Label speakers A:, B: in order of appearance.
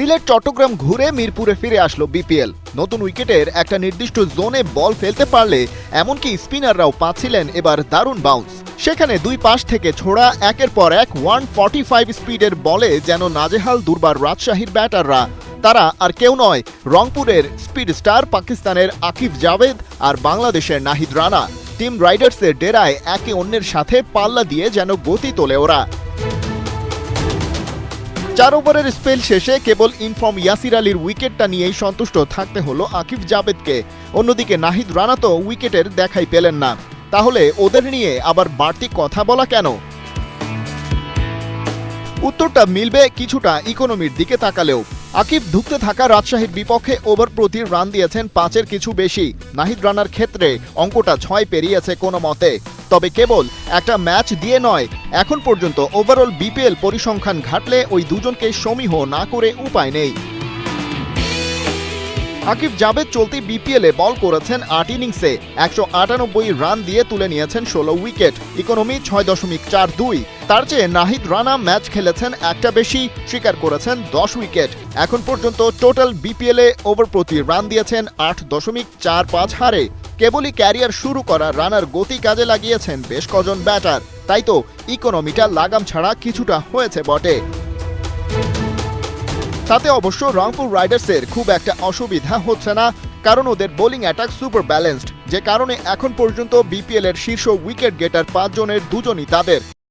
A: সিলেট চট্টগ্রাম ঘুরে মিরপুরে ফিরে আসলো বিপিএল। নতুন উইকেটের একটা নির্দিষ্ট জোনে বল ফেলতে পারলে এমনকি স্পিনাররাও পাচ্ছিলেন এবার দারুণ বাউন্স সেখানে দুই পাশ থেকে ছোড়া একের পর এক ওয়ান ফর্টি ফাইভ স্পিডের বলে যেন নাজেহাল দুর্বার রাজশাহীর ব্যাটাররা। তারা আর কেউ নয়, রংপুরের স্পিড স্টার পাকিস্তানের আকিফ জাভেদ আর বাংলাদেশের নাহিদ রানা। টিম রাইডার্সের ডেরায় একে অন্যের সাথে পাল্লা দিয়ে যেন গতি তোলে ওরা। চার ওভারের স্পেল শেষে কেবল ইনফর্ম ইয়াসির আলীর উইকেটটা নিয়েই সন্তুষ্ট থাকতে হলো আকিব জাবেদকে অন্যদিকে নাহিদ রানা তো উইকেটের দেখাই পেলেন না। তাহলে ওদের নিয়ে আবার বাড়তি কথা বলা কেন? উত্তরটা মিলবে কিছুটা ইকোনমির দিকে তাকালেও। আকিব ধুকতে থাকা রাজশাহীর বিপক্ষে ওভার প্রতি রান দিয়েছেন পাঁচের কিছু বেশি। নাহিদ রানার ক্ষেত্রে অঙ্কটা ছয় পেরিয়েছে কোনো মতে। তবে কেবল একটা ম্যাচ দিয়ে নয়, এখন পর্যন্ত ওভারঅল বিপিএল পরিসংখ্যান ঘাটলে ওই দুজনকে সমীহ না করে উপায় নেই। আকিব জাভেদ চলতি বিপিএলে বল করেছেন আট ইনিংসে, একশো আটানব্বই রান দিয়ে তুলে নিয়েছেন ষোলো উইকেট, ইকোনমি ছয় দশমিক চার দুই। তার চেয়ে নাহিদ রানা ম্যাচ খেলেছেন একটা বেশি, স্বীকার করেছেন দশ উইকেট। এখন পর্যন্ত টোটাল বিপিএলে ওভার প্রতি রান দিয়েছেন আট দশমিক চার পাঁচ হারে। কেবলই ক্যারিয়ার শুরু করা রানার গতি কাজে লাগিয়েছেন বেশ কজন ব্যাটার। তাই তো ইকোনমিটা লাগাম ছাড়া কিছুটা হয়েছে বটে। তাতে অবশ্য রংপুর রাইডার্সের খুব একটা অসুবিধা হচ্ছে না, কারণ ওদের বোলিং অ্যাটাক সুপার ব্যালেন্সড, যে কারণে এখন পর্যন্ত বিপিএল এর শীর্ষ উইকেট গেটার পাঁচজনের দুজনই তাদের।